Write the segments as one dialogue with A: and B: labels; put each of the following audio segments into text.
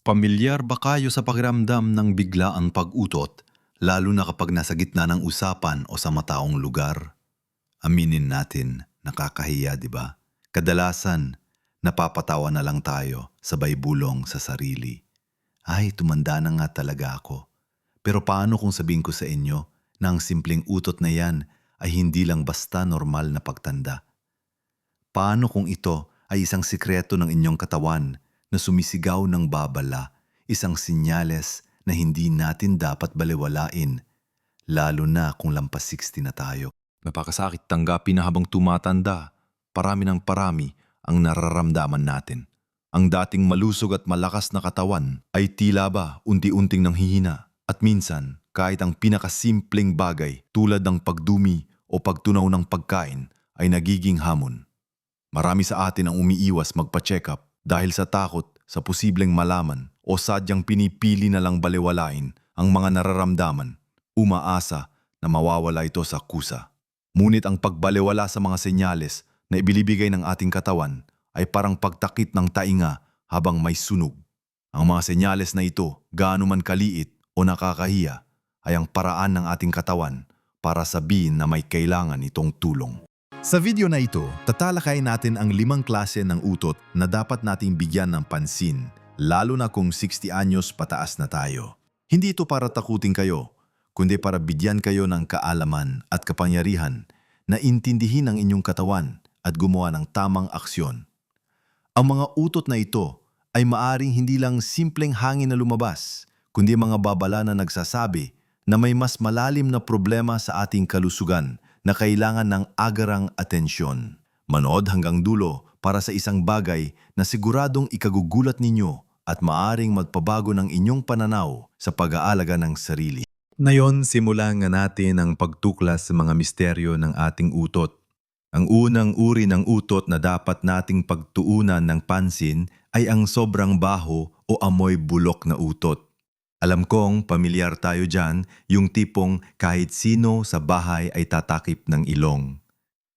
A: Pamilyar ba kayo sa pakiramdam ng biglaan pag-utot, lalo na kapag nasa gitna ng usapan o sa mataong lugar? Aminin natin, nakakahiya, di ba? Kadalasan, napapatawa na lang tayo, sabay bulong sa sarili. Ay, tumanda na nga talaga ako. Pero paano kung sabihin ko sa inyo na ang simpleng utot na yan ay hindi lang basta normal na pagtanda? Paano kung ito ay isang sikreto ng inyong katawan na sumisigaw ng babala, isang sinyales na hindi natin dapat baliwalain, lalo na kung lampas 60 na tayo. Napakasakit tanggapin na habang tumatanda, parami ng parami ang nararamdaman natin. Ang dating malusog at malakas na katawan ay tila ba unti-unting nanghihina at minsan kahit ang pinakasimpleng bagay tulad ng pagdumi o pagtunaw ng pagkain ay nagiging hamon. Marami sa atin ang umiiwas magpa-check up dahil sa takot sa posibleng malaman o sadyang pinipili na lang baliwalain ang mga nararamdaman, umaasa na mawawala ito sa kusa. Ngunit ang pagbaliwala sa mga senyales na ibilibigay ng ating katawan ay parang pagtakit ng tainga habang may sunog. Ang mga senyales na ito, gaano man kaliit o nakakahiya, ay ang paraan ng ating katawan para sabihin na may kailangan itong tulong. Sa video na ito, tatalakayin natin ang limang klase ng utot na dapat nating bigyan ng pansin, lalo na kung 60 anyos pataas na tayo. Hindi ito para takutin kayo, kundi para bigyan kayo ng kaalaman at kapangyarihan na intindihin ang inyong katawan at gumawa ng tamang aksyon. Ang mga utot na ito ay maaring hindi lang simpleng hangin na lumabas, kundi mga babala na nagsasabi na may mas malalim na problema sa ating kalusugan na kailangan ng agarang atensyon. Manood hanggang dulo para sa isang bagay na siguradong ikagugulat ninyo at maaring magpabago ng inyong pananaw sa pag-aalaga ng sarili. Ngayon, simulan nga natin ang pagtuklas sa mga misteryo ng ating utot. Ang unang uri ng utot na dapat nating pagtuunan ng pansin ay ang sobrang baho o amoy bulok na utot. Alam kong pamilyar tayo dyan, yung tipong kahit sino sa bahay ay tatakip ng ilong.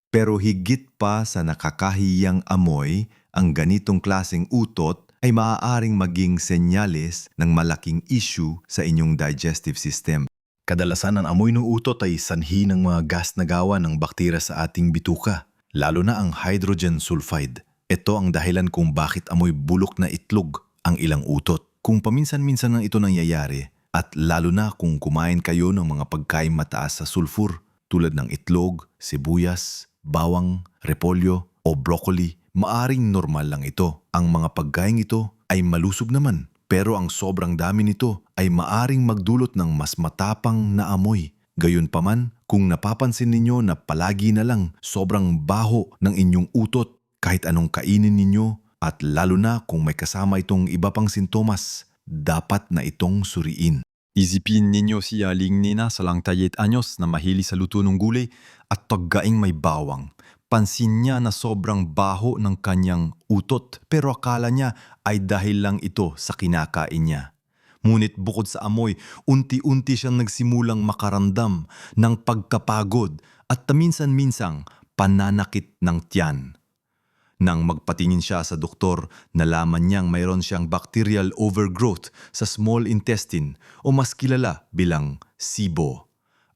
A: Pero higit pa sa nakakahiyang amoy, ang ganitong klaseng utot ay maaaring maging senyales ng malaking issue sa inyong digestive system. Kadalasan ang amoy ng utot ay sanhi ng mga gas na gawa ng bakterya sa ating bituka, lalo na ang hydrogen sulfide. Ito ang dahilan kung bakit amoy bulok na itlog ang ilang utot. Kung paminsan-minsan lang ito nangyayari, at lalo na kung kumain kayo ng mga pagkain mataas sa sulfur tulad ng itlog, sibuyas, bawang, repolyo o broccoli, maaring normal lang ito. Ang mga pagkain ito ay malusog naman pero ang sobrang dami nito ay maaring magdulot ng mas matapang na amoy. Gayunpaman, kung napapansin ninyo na palagi na lang sobrang baho ng inyong utot kahit anong kainin ninyo at lalo na kung may kasama itong iba pang sintomas, dapat na itong suriin. Isipin ninyo si Aling Nina sa lang tayet anyos na mahili sa luto ng gulay at taggaing may bawang. Pansin niya na sobrang baho ng kanyang utot pero akala niya ay dahil lang ito sa kinakain niya. Ngunit bukod sa amoy, unti-unti siyang nagsimulang makaramdam ng pagkapagod at taminsan-minsang pananakit ng tiyan. Nang magpatingin siya sa doktor, nalaman niyang mayroon siyang bacterial overgrowth sa small intestine o mas kilala bilang SIBO.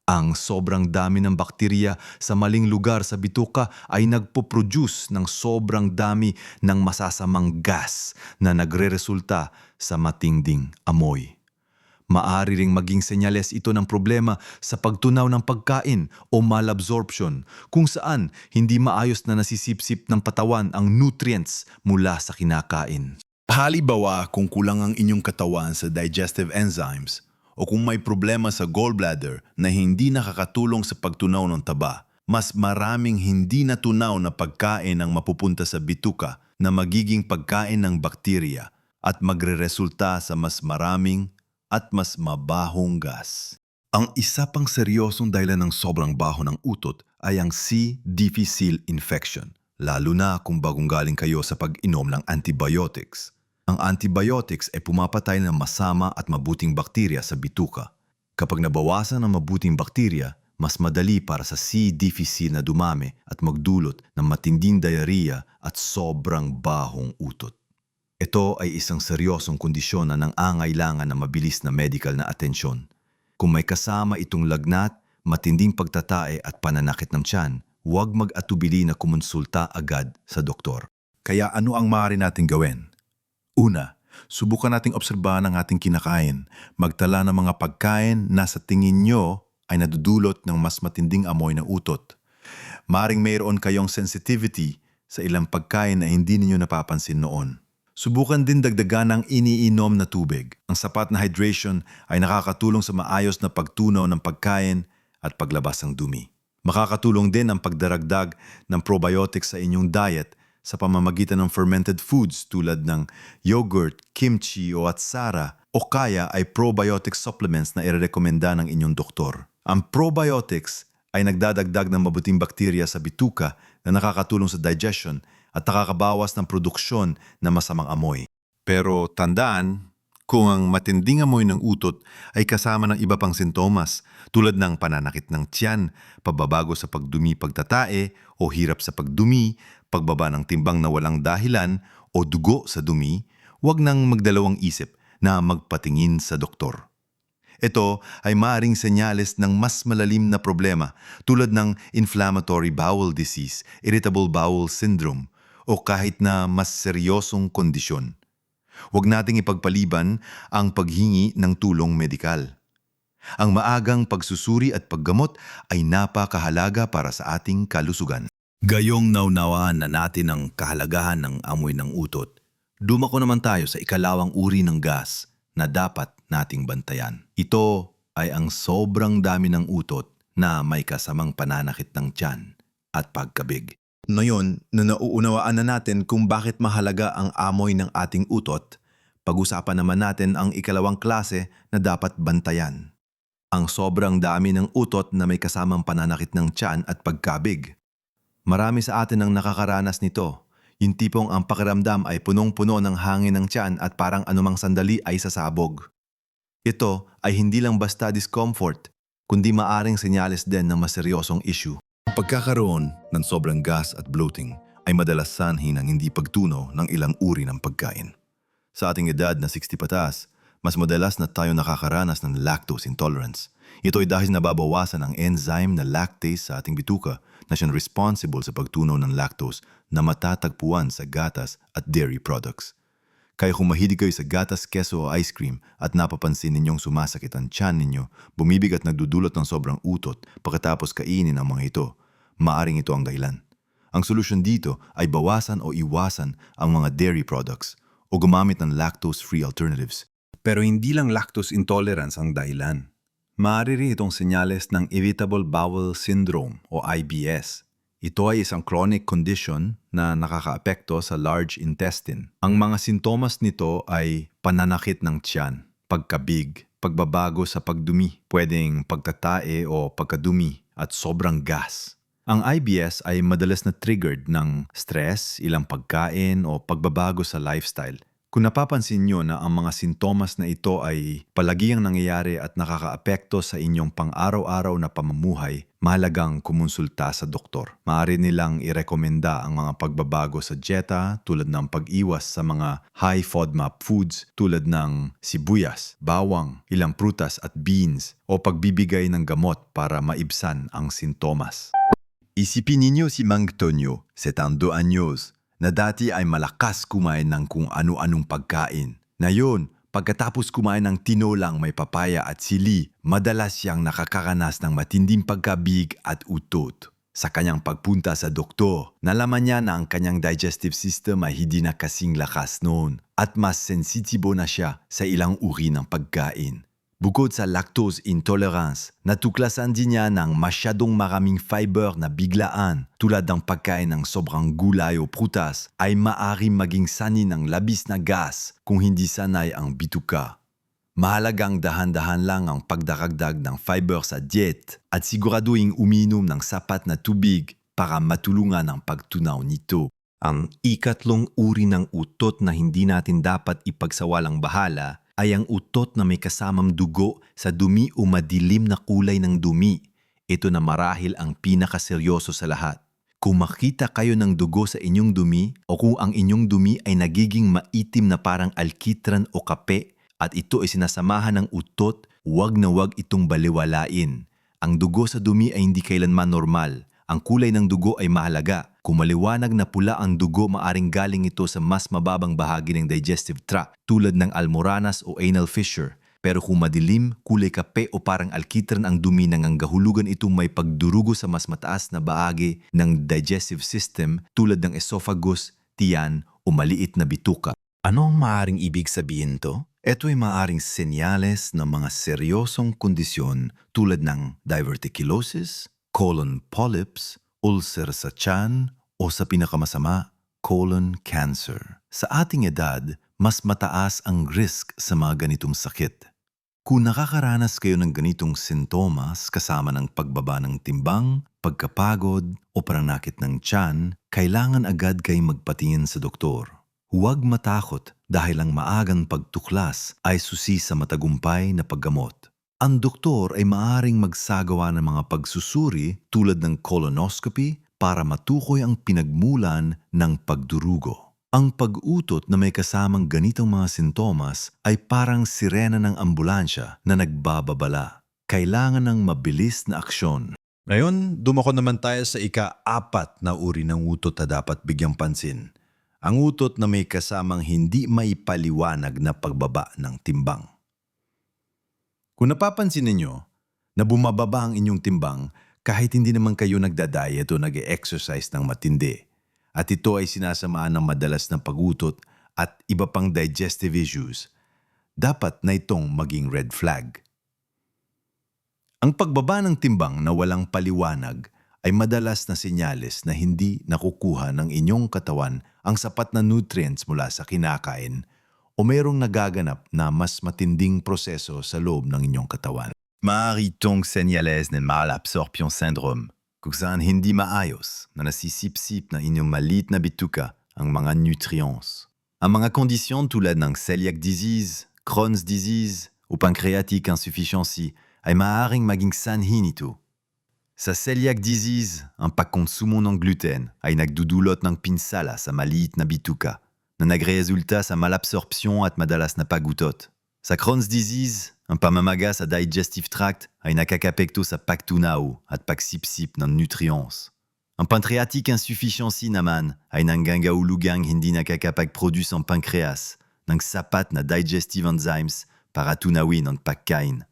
A: Ang sobrang dami ng bakterya sa maling lugar sa bituka ay nagpo-produce ng sobrang dami ng masasamang gas na nagre-resulta sa matinding amoy. Maari ring maging senyales ito ng problema sa pagtunaw ng pagkain o malabsorption kung saan hindi maayos na nasisipsip ng patawan ang nutrients mula sa kinakain. Halimbawa kung kulang ang inyong katawan sa digestive enzymes o kung may problema sa gallbladder na hindi nakakatulong sa pagtunaw ng taba, mas maraming hindi natunaw na pagkain ang mapupunta sa bituka na magiging pagkain ng bakterya at magre-resulta sa mas maraming at mas mabahong gas. Ang isa pang seryosong dahilan ng sobrang baho ng utot ay ang C. difficile infection, lalo na kung bagong galing kayo sa pag-inom ng antibiotics. Ang antibiotics ay pumapatay ng masama at mabuting bakterya sa bituka. Kapag nabawasan ang mabuting bakterya, mas madali para sa C. difficile na dumami at magdulot ng matinding diarrhea at sobrang bahong utot. Ito ay isang seryosong kondisyon na nangangailangan ng mabilis na medical na atensyon. Kung may kasama itong lagnat, matinding pagtatae at pananakit ng tiyan, huwag mag-atubili na kumonsulta agad sa doktor.
B: Kaya ano ang maaari nating gawin? Una, subukan nating obserbahan ang ating kinakain. Magtala ng mga pagkain na sa tingin nyo ay nadudulot ng mas matinding amoy ng utot. Maring mayroon kayong sensitivity sa ilang pagkain na hindi ninyo napapansin noon. Subukan din dagdagan ng iniinom na tubig. Ang sapat na hydration ay nakakatulong sa maayos na pagtunaw ng pagkain at paglabas ng dumi. Makakatulong din ang pagdaragdag ng probiotics sa inyong diet sa pamamagitan ng fermented foods tulad ng yogurt, kimchi o atsara o kaya ay probiotic supplements na irerekomenda ng inyong doktor. Ang probiotics ay nagdadagdag ng mabuting bakterya sa bituka na nakakatulong sa digestion at nakakabawas ng produksyon ng masamang amoy. Pero tandaan, kung ang matinding amoy ng utot ay kasama ng iba pang sintomas tulad ng pananakit ng tiyan, pagbabago sa pagdumi pagtatae o hirap sa pagdumi, pagbaba ng timbang na walang dahilan o dugo sa dumi, huwag nang magdalawang isip na magpatingin sa doktor. Ito ay maaring senyales ng mas malalim na problema tulad ng inflammatory bowel disease, irritable bowel syndrome, o kahit na mas seryosong kondisyon. Huwag nating ipagpaliban ang paghingi ng tulong medikal. Ang maagang pagsusuri at paggamot ay napakahalaga para sa ating kalusugan.
A: Gayong naunawaan na natin ang kahalagahan ng amoy ng utot, dumako naman tayo sa ikalawang uri ng gas na dapat nating bantayan. Ito ay ang sobrang dami ng utot na may kasamang pananakit ng tiyan at pagkabig.
B: Ngayon, na nauunawaan na natin kung bakit mahalaga ang amoy ng ating utot, pag-usapan naman natin ang ikalawang klase na dapat bantayan. Ang sobrang dami ng utot na may kasamang pananakit ng tiyan at pagkabig. Marami sa atin ang nakakaranas nito. Yung tipong ang pakiramdam ay punong-puno ng hangin ng tiyan at parang anumang sandali ay sasabog. Ito ay hindi lang basta discomfort, kundi maaring senyales din ng mas seryosong issue. Ang pagkakaroon ng sobrang gas at bloating ay madalas sanhi ng hindi pagtunaw ng ilang uri ng pagkain. Sa ating edad na 60 pataas, mas madalas na tayo nakakaranas ng lactose intolerance. Ito ay dahil nababawasan ang enzyme na lactase sa ating bituka na siyang responsible sa pagtunaw ng lactose na matatagpuan sa gatas at dairy products. Kaya kung mahilig kayo sa gatas, keso o ice cream at napapansin ninyong sumasakit ang tiyan ninyo, bumibig at nagdudulot ng sobrang utot pagkatapos kainin ang mga ito, maaring ito ang dahilan. Ang solusyon dito ay bawasan o iwasan ang mga dairy products o gumamit ng lactose-free alternatives. Pero hindi lang lactose intolerance ang dahilan. Maaari rin itong senyales ng Irritable Bowel Syndrome o IBS. Ito ay isang chronic condition na nakakaapekto sa large intestine. Ang mga sintomas nito ay pananakit ng tiyan, pagkabig, pagbabago sa pagdumi, pwedeng pagtatae o pagkadumi at sobrang gas. Ang IBS ay madalas na triggered ng stress, ilang pagkain o pagbabago sa lifestyle. Kung napapansin nyo na ang mga sintomas na ito ay palagiang nangyayari at nakakaapekto sa inyong pang-araw-araw na pamumuhay, mahalagang kumonsulta sa doktor. Maaari nilang irekomenda ang mga pagbabago sa dieta tulad ng pag-iwas sa mga high FODMAP foods tulad ng sibuyas, bawang, ilang prutas at beans o pagbibigay ng gamot para maibsan ang sintomas. Isipin ninyo si Mang Tonyo, 72 anyos, na dati ay malakas kumain ng kung ano-anong pagkain. Ngayon, pagkatapos kumain ng tinolang may papaya at sili, madalas siyang nakakaranas ng matinding pagkabig at utot. Sa kanyang pagpunta sa doktor, nalaman niya na ang kanyang digestive system ay hindi na kasing lakas noon at mas sensitibo na siya sa ilang uri ng pagkain. Bukod sa lactose intolerance, natuklasan din niya ng masyadong maraming fiber na biglaan tulad ng pagkain ng sobrang gulay o prutas ay maari maging sani ng labis na gas kung hindi sanay ang bituka. Mahalagang dahan-dahan lang ang pagdaragdag ng fiber sa diet at siguraduhin uminom ng sapat na tubig para matulungan ang pagtunaw nito. Ang ikatlong uri ng utot na hindi natin dapat ipagsawalang bahala ay ang utot na may kasamang dugo sa dumi o madilim na kulay ng dumi. Ito na marahil ang pinakaseryoso sa lahat. Kung makita kayo ng dugo sa inyong dumi o kung ang inyong dumi ay nagiging maitim na parang alkitran o kape at ito ay sinasamahan ng utot, huwag na huwag itong baliwalain. Ang dugo sa dumi ay hindi kailanman normal. Ang kulay ng dugo ay mahalaga. Kung maliwanag na pula ang dugo, maaring galing ito sa mas mababang bahagi ng digestive tract tulad ng almoranas o anal fissure. Pero kung madilim, kulay kape o parang alkitran ang dumi ng anggahulugan itong may pagdurugo sa mas mataas na bahagi ng digestive system tulad ng esophagus, tiyan o maliit na bituka. Ano ang maaring ibig sabihin to?
A: Ito ay maaring senyales ng mga seryosong kondisyon tulad ng diverticulosis, colon polyps, ulcer sa tiyan, o sa pinakamasama, colon cancer. Sa ating edad, mas mataas ang risk sa mga ganitong sakit. Kung nakakaranas kayo ng ganitong sintomas kasama ng pagbaba ng timbang, pagkapagod o paranakit ng tiyan, kailangan agad kayo magpatingin sa doktor. Huwag matakot dahil ang maagang pagtuklas ay susi sa matagumpay na paggamot. Ang doktor ay maaring magsagawa ng mga pagsusuri tulad ng colonoscopy para matukoy ang pinagmulan ng pagdurugo. Ang pag-utot na may kasamang ganitong mga sintomas ay parang sirena ng ambulansya na nagbababala. Kailangan ng mabilis na aksyon.
B: Ngayon, dumako naman tayo sa ika-apat na uri ng utot na dapat bigyang pansin. Ang utot na may kasamang hindi may paliwanag na pagbaba ng timbang. Kung napapansin ninyo na bumababa ang inyong timbang kahit hindi naman kayo nagda-diet o nag-exercise ng matindi, at ito ay sinasamaan ng madalas na pagutot at iba pang digestive issues, dapat na itong maging red flag. Ang pagbaba ng timbang na walang paliwanag ay madalas na senyales na hindi nakukuha ng inyong katawan ang sapat na nutrients mula sa kinakain o mayroong nagaganap na mas matinding proseso sa loob ng inyong katawan.
A: Maaari itong senyales ng malabsorption syndrome kung saan hindi maayos na nasisipsip na inyong malit na bituka ang mga nutrients. Ang mga kondisyon tulad ng celiac disease, Crohn's disease o pancreatic insufficiency ay maaaring maging sanhi nito. Sa celiac disease, ang pagkonsumo ng gluten ay nagdudulot ng pinsala sa maliit na bituka na nagresulta sa malabsorption at madalas na pagutot. Sa Crohn's disease, ang pamamaga sa digestive tract ay nakakapekto sa pagtunaw at pagsipsip ng nutrients. Ang pancreatic insufficiency naman ay nanggangahulugang hindi nakakapag-produce ang pancreas ng sapat na digestive enzymes para tunawin ang pagkain.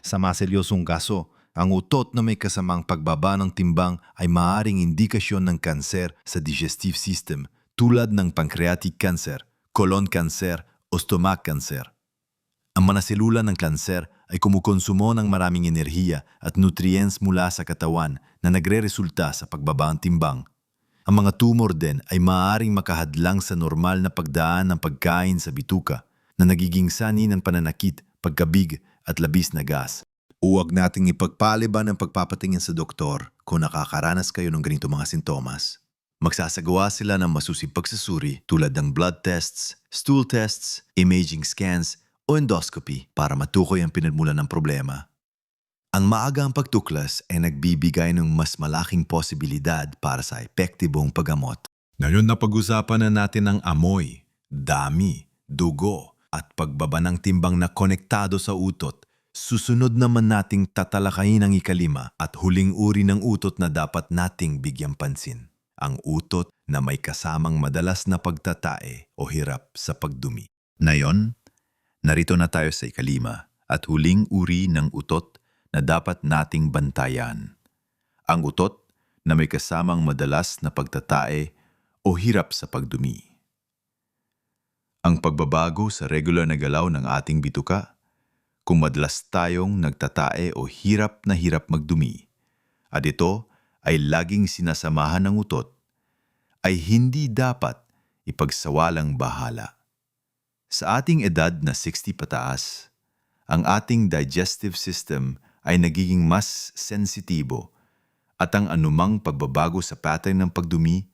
B: Sa mas seryosong kaso, ang utot na may kasamang pagbaba ng timbang ay maaaring indikasyon ng kanser sa digestive system tulad ng pancreatic cancer, colon cancer o stomach cancer. Ang mga selula ng kanser ay kumukonsumo ng maraming enerhiya at nutrients mula sa katawan na nagre-resulta sa pagbaba ng timbang. Ang mga tumor din ay maaaring makahadlang sa normal na pagdaan ng pagkain sa bituka na nagiging sani ng pananakit, pagkabig at labis na gas. Huwag nating ipagpaliban ang pagpapatingin sa doktor kung nakakaranas kayo ng ganito mga sintomas. Magsasagawa sila ng masusing pagsusuri tulad ng blood tests, stool tests, imaging scans o endoscopy para matukoy ang pinagmulan ng problema. Ang maagang pagtuklas ay nagbibigay ng mas malaking posibilidad para sa epektibong paggamot. Ngayon na pag-usapan na natin ang amoy, dami, dugo at pagbaba ng timbang na konektado sa utot, susunod naman nating tatalakayin ang ikalima at huling uri ng utot na dapat nating bigyang pansin. Ang utot na may kasamang madalas na pagtatae o hirap sa pagdumi. Ngayon, narito na tayo sa ikalima at huling uri ng utot na dapat nating bantayan. Ang utot na may kasamang madalas na pagtatae o hirap sa pagdumi. Ang pagbabago sa regular na galaw ng ating bituka, kung madalas tayong nagtatae o hirap na hirap magdumi, at ito ay laging sinasamahan ng utot, ay hindi dapat ipagsawalang bahala. Sa ating edad na 60 pataas, ang ating digestive system ay nagiging mas sensitibo at ang anumang pagbabago sa pattern ng pagdumi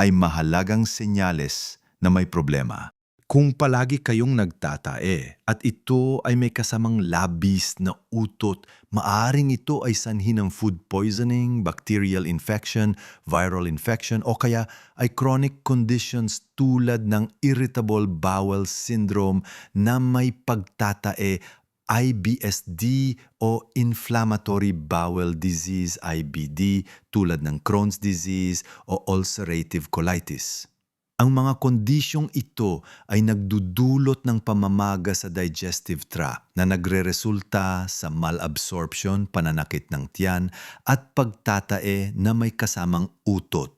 B: ay mahalagang senyales na may problema. Kung palagi kayong nagtatae at ito ay may kasamang labis na utot, maaring ito ay sanhi ng food poisoning, bacterial infection, viral infection o kaya ay chronic conditions tulad ng irritable bowel syndrome na may pagtatae IBSD o inflammatory bowel disease IBD tulad ng Crohn's disease o ulcerative colitis. Ang mga kondisyong ito ay nagdudulot ng pamamaga sa digestive tract na nagreresulta sa malabsorption, pananakit ng tiyan at pagtatae na may kasamang utot.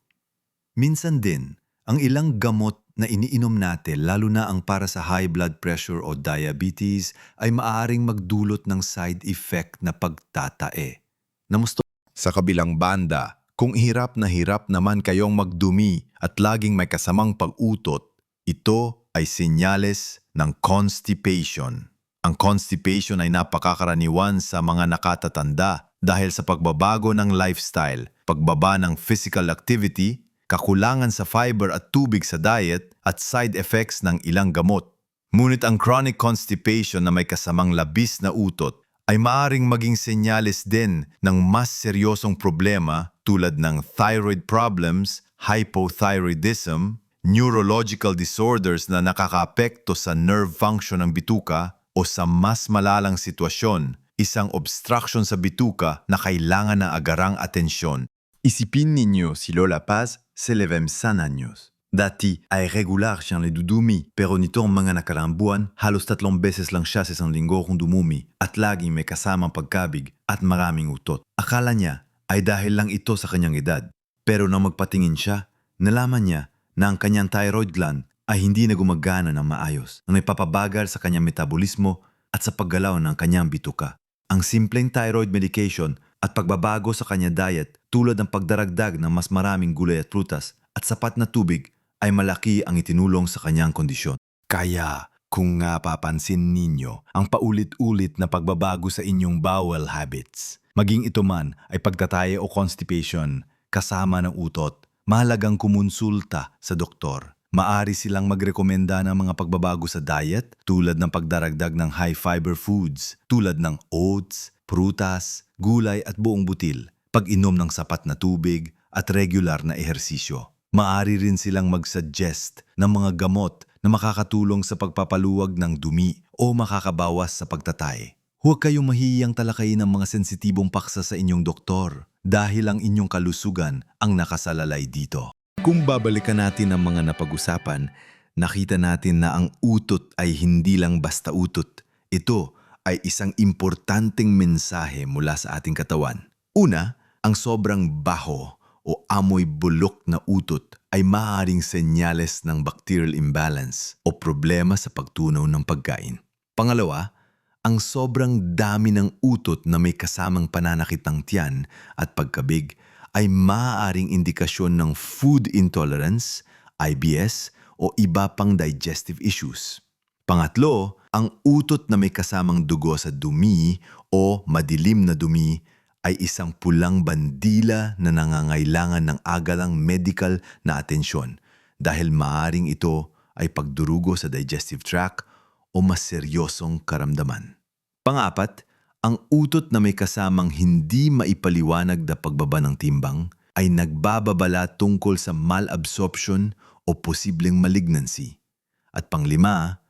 B: Minsan din, ang ilang gamot na iniinom natin lalo na ang para sa high blood pressure o diabetes ay maaaring magdulot ng side effect na pagtatae. Namusto sa kabilang banda, kung hirap na hirap naman kayong magdumi at laging may kasamang pag-utot, ito ay senyales ng constipation. Ang constipation ay napakakaraniwan sa mga nakatatanda dahil sa pagbabago ng lifestyle, pagbaba ng physical activity, kakulangan sa fiber at tubig sa diet at side effects ng ilang gamot. Ngunit ang chronic constipation na may kasamang labis na utot ay maaring maging senyales din ng mas seryosong problema tulad ng thyroid problems, hypothyroidism, neurological disorders na nakakaapekto sa nerve function ng bituka o sa mas malalang sitwasyon, isang obstruction sa bituka na kailangan ng agarang atensyon. Isipin ninyo si Lola Paz, 11 años. Dati ay regular siyang nadudumi pero nitong mga nakaraang buwan, halos tatlong beses lang siya sa isang linggo kung dumumi at laging may kasamang pagkabig at maraming utot. Akala niya ay dahil lang ito sa kanyang edad. Pero nang magpatingin siya, nalaman niya na ang kanyang thyroid gland ay hindi na gumagana ng maayos na may papabagal sa kanyang metabolismo at sa paggalaw ng kanyang bituka. Ang simpleng thyroid medication at pagbabago sa kanya diet tulad ng pagdaragdag ng mas maraming gulay at prutas at sapat na tubig ay malaki ang itinulong sa kanyang kondisyon. Kaya, kung nga papansin ninyo ang paulit-ulit na pagbabago sa inyong bowel habits, maging ito man ay pagtataye o constipation kasama ng utot, mahalagang kumonsulta sa doktor. Maari silang magrekomenda ng mga pagbabago sa diet tulad ng pagdaragdag ng high-fiber foods tulad ng oats, prutas, gulay at buong butil, pag-inom ng sapat na tubig at regular na ehersisyo. Maari rin silang mag-suggest ng mga gamot na makakatulong sa pagpapaluwag ng dumi o makakabawas sa pagtatay. Huwag kayong mahihiyang talakayin ng mga sensitibong paksa sa inyong doktor dahil ang inyong kalusugan ang nakasalalay dito. Kung babalikan natin ang mga napag-usapan, nakita natin na ang utot ay hindi lang basta utot. Ito ay isang importanteng mensahe mula sa ating katawan. Una, ang sobrang baho o amoy bulok na utot ay maaaring senyales ng bacterial imbalance o problema sa pagtunaw ng pagkain. Pangalawa, ang sobrang dami ng utot na may kasamang pananakit ng tiyan at pagkabig ay maaaring indikasyon ng food intolerance, IBS o iba pang digestive issues. Pangatlo, ang utot na may kasamang dugo sa dumi o madilim na dumi ay isang pulang bandila na nangangailangan ng agalang medical na atensyon dahil maaring ito ay pagdurugo sa digestive tract o mas seryosong karamdaman. Pangapat, ang utot na may kasamang hindi maipaliwanag na pagbaba ng timbang ay nagbababala tungkol sa malabsorption o posibleng malignancy. At panglima,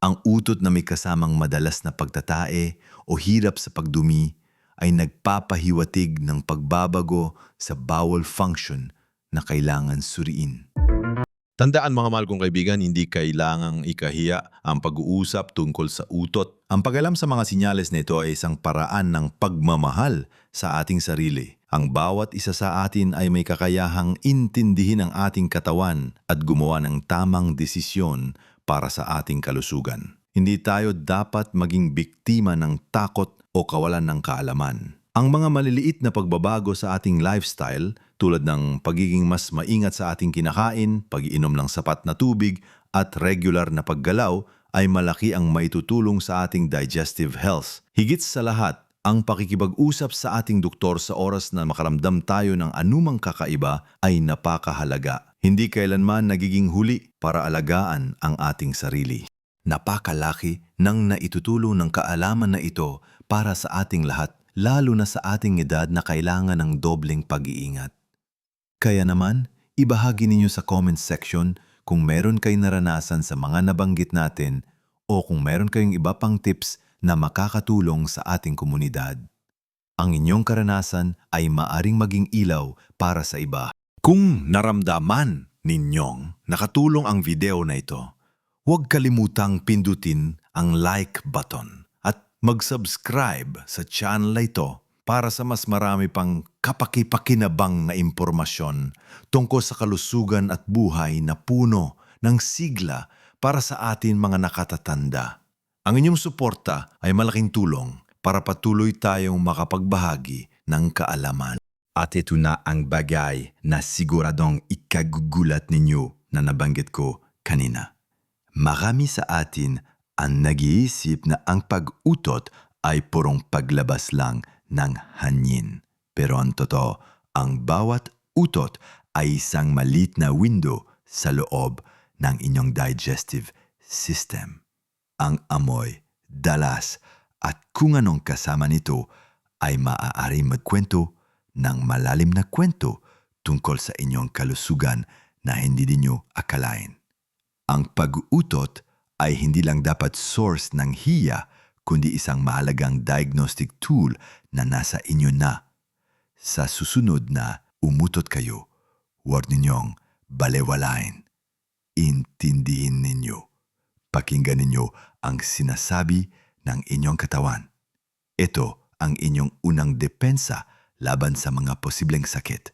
B: ang utot na may kasamang madalas na pagtatae o hirap sa pagdumi ay nagpapahiwatig ng pagbabago sa bowel function na kailangan suriin.
C: Tandaan mga mahal kong kaibigan, hindi kailangang ikahiya ang pag-uusap tungkol sa utot. Ang pag-alam sa mga sinyales nito ay isang paraan ng pagmamahal sa ating sarili. Ang bawat isa sa atin ay may kakayahang intindihin ang ating katawan at gumawa ng tamang desisyon para sa ating kalusugan. Hindi tayo dapat maging biktima ng takot o kawalan ng kaalaman. Ang mga maliliit na pagbabago sa ating lifestyle tulad ng pagiging mas maingat sa ating kinakain, pag-iinom ng sapat na tubig at regular na paggalaw ay malaki ang maitutulong sa ating digestive health. Higit sa lahat,
B: Ang pakikipag-usap sa ating doktor sa oras na makaramdam tayo ng anumang kakaiba ay napakahalaga. Hindi kailanman nagiging huli para alagaan ang ating sarili. Napakalaki ng naitutulong ng kaalaman na ito para sa ating lahat, lalo na sa ating edad na kailangan ng dobleng pag-iingat. Kaya naman, ibahagi ninyo sa comment section kung meron kayong naranasan sa mga nabanggit natin o kung meron kayong iba pang tips na makakatulong sa ating komunidad. Ang inyong karanasan ay maaring maging ilaw para sa iba. Kung naramdaman ninyong nakatulong ang video na ito, huwag kalimutang pindutin ang like button at mag-subscribe sa channel ito para sa mas marami pang kapakipakinabang na impormasyon tungkol sa kalusugan at buhay na puno ng sigla para sa atin mga nakatatanda. Ang inyong suporta ay malaking tulong para patuloy tayong makapagbahagi ng kaalaman. At ito na ang bagay na siguradong ikagugulat ninyo na nabanggit ko kanina. Marami sa atin ang nag-iisip na ang pag-utot ay purong paglabas lang ng hanyin. Pero ang totoo, ang bawat utot ay isang malit na window sa loob ng inyong digestive system. Ang amoy, dalas at kung anong kasama nito ay maaari magkwento ng malalim na kwento tungkol sa inyong kalusugan na hindi ninyo akalain. Ang pag-uutot ay hindi lang dapat source ng hiya, kundi isang mahalagang diagnostic tool na nasa inyo na. Sa susunod na umutot kayo, huwag ninyong balewalain. Intindihin ninyo. Pakinggan ninyo ang sinasabi ng inyong katawan. Ito ang inyong unang depensa laban sa mga posibleng sakit.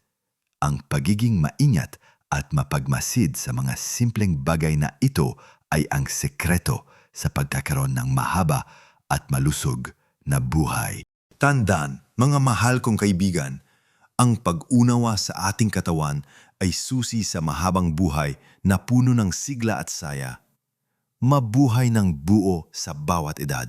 B: Ang pagiging maingat at mapagmasid sa mga simpleng bagay na ito ay ang sekreto sa pagkakaroon ng mahaba at malusog na buhay. Tandaan, mga mahal kong kaibigan, ang pag-unawa sa ating katawan ay susi sa mahabang buhay na puno ng sigla at saya. Mabuhay ng buo sa bawat edad.